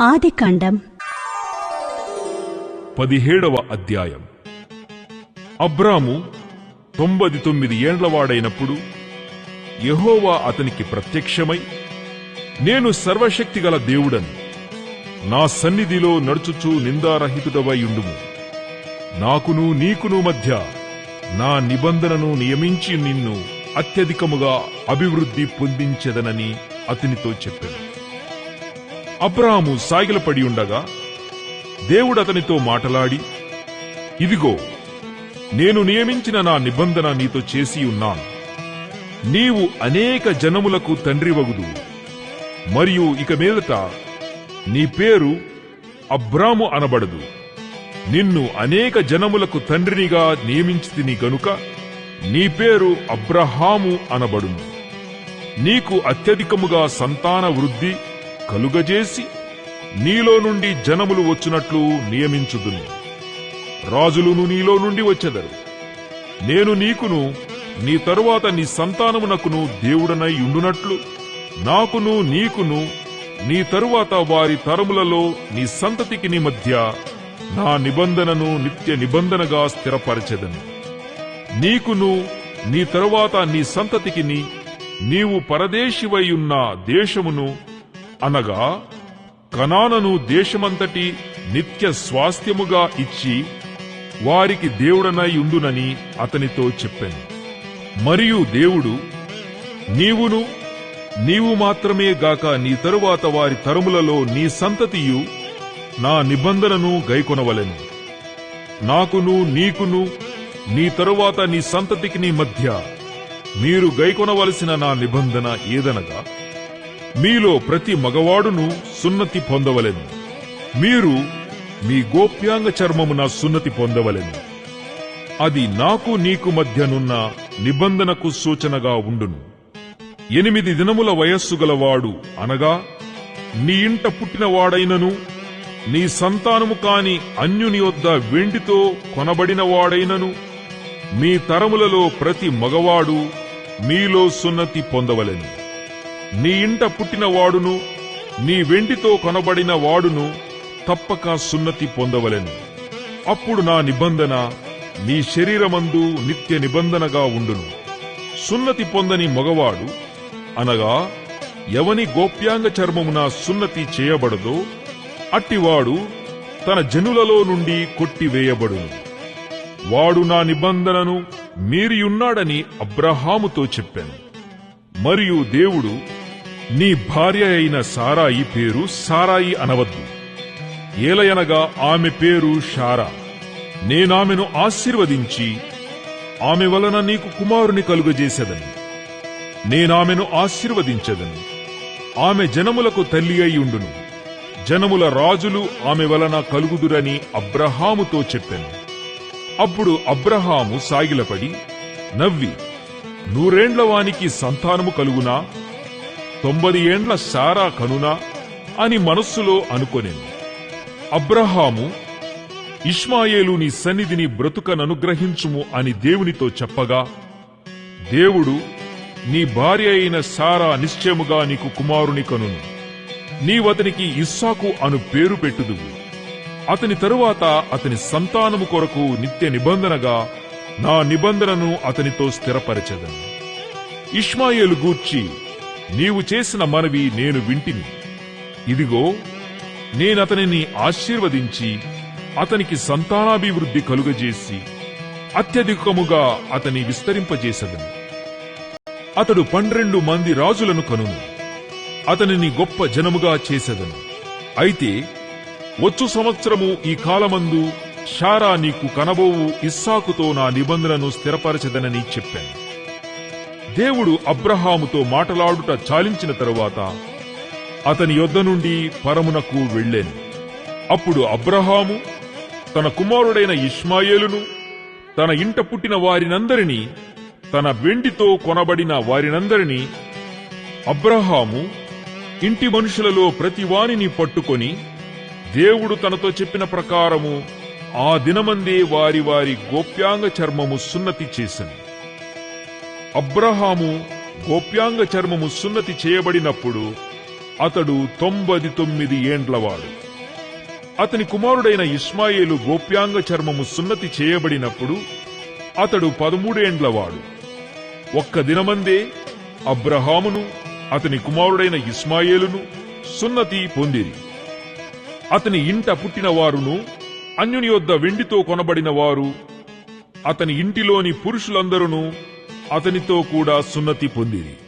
ఆదికాండం. పదిహేడవ అధ్యాయం. అబ్రాము తొంభై తొమ్మిది ఏండ్లవాడైనప్పుడు యహోవా అతనికి ప్రత్యక్షమై నేను సర్వశక్తిగల దేవుడను నా సన్నిధిలో నడుచుచూ నిందారహితుడవై ఉండుము. నాకును నీకును మధ్య నా నిబంధనను నియమించి నిన్ను అత్యధికముగా అభివృద్ధి పొందించెదనని అతనితో చెప్పాను. అబ్రాహాము సాగిలపడి ఉండగా దేవుడు అతనితో మాటలాడి ఇదిగో నేను నియమించిన నా నిబంధన నీతో చేసి ఉన్నాను. నీవు అనేక జనములకు తండ్రివగుదు. మరియు ఇక మీదట నీ పేరు అబ్రాము అనబడదు. నిన్ను అనేక జనములకు తండ్రినిగా నియమించితిని గనుక నీ పేరు అబ్రహాము అనబడును. నీకు అత్యధికముగా సంతాన వృద్ధి కలుగజేసి నీలో నుండి జనములు వచ్చినట్లు నియమించుదును. రాజులును నీలో నుండి వచ్చెదరు. నేను నీకును నీ తరువాత నీ సంతానమునకును దేవుడనై ఉండునట్లు నాకును నీకును నీ తరువాత వారి తరములలో నీ సంతతికి నీ మధ్య నా నిబంధనను నిత్య నిబంధనగా స్థిరపరచెదను. నీకును నీ తరువాత నీ సంతతికిని నీవు పరదేశివై ఉన్న దేశమును అనగా కనానను దేశమంతటి నిత్య స్వాస్థ్యముగా ఇచ్చి వారికి దేవుడనై ఉండునని అతనితో చెప్పాను. మరియు దేవుడు నీవును నీవు మాత్రమే గాక నీ తరువాత వారి తరములలో నీ సంతతియు నా నిబంధనను గైకొనవలెను. నాకును నీకును నీ తరువాత నీ సంతతికి నీ మధ్య మీరు గైకొనవలసిన నా నిబంధన ఏదనగా మీలో ప్రతి మగవాడును సున్నతి పొందవలెను. మీరు మీ గోప్యాంగ చర్మమున సున్నతి పొందవలెను. అది నాకు నీకు మధ్యనున్న నిబంధనకు సూచనగా ఉండును. ఎనిమిది దినముల వయస్సు గలవాడు అనగా నీ ఇంట పుట్టినవాడైనను నీ సంతానము కాని అన్యుని వద్ద వెండితో కొనబడినవాడైనను మీ తరములలో ప్రతి మగవాడు మీలో సున్నతి పొందవలెను. నీ ఇంట పుట్టిన వాడును నీ వెండితో కొనబడిన వాడును తప్పక సున్నతి పొందవలెను. అప్పుడు నా నిబంధన నీ శరీరమందు నిత్య నిబంధనగా ఉండును. సున్నతి పొందని మగవాడు అనగా ఎవని గోప్యాంగ చర్మమున సున్నతి చేయబడదో అట్టివాడు తన జనులలో నుండి కొట్టివేయబడును. వాడు నా నిబంధనను మీరియున్నాడని అబ్రహాముతో చెప్పాను. మరియు దేవుడు నీ భార్య అయిన సారాయి పేరు సారాయి అనవద్దు. ఏలయనగా ఆమె పేరు షారా. నేనామెను ఆశీర్వదించి ఆమె వలన నీకు కుమారుని కలుగజేసేదని. నేనామెను ఆశీర్వదించదని. ఆమె జనములకు తల్లి అయి ఉండును. జనముల రాజులు ఆమె వలన కలుగుదురని అబ్రహాముతో చెప్పాను. అప్పుడు అబ్రహాము సాగిలపడి నవ్వి నూరేండ్ల వానికి సంతానము కలుగునా? తొంభై ఏండ్ల సారా కనునా అని మనస్సులో అనుకొనేను అబ్రహాము ఇష్మాయేలు నీ సన్నిధిని బ్రతుకననుగ్రహించుము అని దేవునితో చెప్పగా దేవుడు నీ భార్య అయిన సారా నిశ్చయముగా నీకు కుమారుని కనును. నీవతనికి ఇస్సాకు అను పేరు పెట్టుదువు. అతని తరువాత అతని సంతానము కొరకు నిత్య నిబంధనగా నా నిబంధనను అతనితో స్థిరపరచెదను. ఇష్మాయేలు గూర్చి నీవు చేసిన మనవి నేను వింటిని. ఇదిగో నేనతనిని ఆశీర్వదించి అతనికి సంతానాభివృద్ధి కలుగజేసి అత్యధికముగా అతని విస్తరింపజేసదను. అతడు పన్నెండు మంది రాజులను కనును. అతనిని గొప్ప జనముగా చేసెదను. అయితే వచ్చు సంవత్సరము ఈ కాలమందు షారా నీకు కనబోవు ఇస్సాకుతో నా నిబంధనను స్థిరపరచదనని చెప్పాను. దేవుడు అబ్రహాముతో మాటలాడుట చాలించిన తరువాత అతని యొద్ద నుండి పరమునకు వెళ్ళాను. అప్పుడు అబ్రహాము తన కుమారుడైన ఇష్మాయేలును తన ఇంట పుట్టిన వారినందరినీ తన వెండితో కొనబడిన వారినందరినీ అబ్రహాము ఇంటి మనుషులలో ప్రతి వానిని పట్టుకొని దేవుడు తనతో చెప్పిన ప్రకారము ఆ దినమందే వారి వారి గోప్యాంగ చర్మము సున్నతి చేశాను అబ్రహాము గోప్యాంగ చర్మము సున్నతి చేయబడినప్పుడు అతడు తొంభది తొమ్మిది ఏండ్లవాడు. అతని కుమారుడైన ఇస్మాయేలు గోప్యాంగ చర్మము సున్నతి చేయబడినప్పుడు అతడు పదమూడేండ్లవాడు ఒక్క దినమందే అబ్రహామును అతని కుమారుడైన ఇస్మాయేలును సున్నతి పొందిరి. అతని ఇంట పుట్టిన వారును అన్యుని యొద్ద వెండితో కొనబడిన వారు అతని ఇంటిలోని పురుషులందరూ అతనితో కూడా సున్నతి పొందిరి.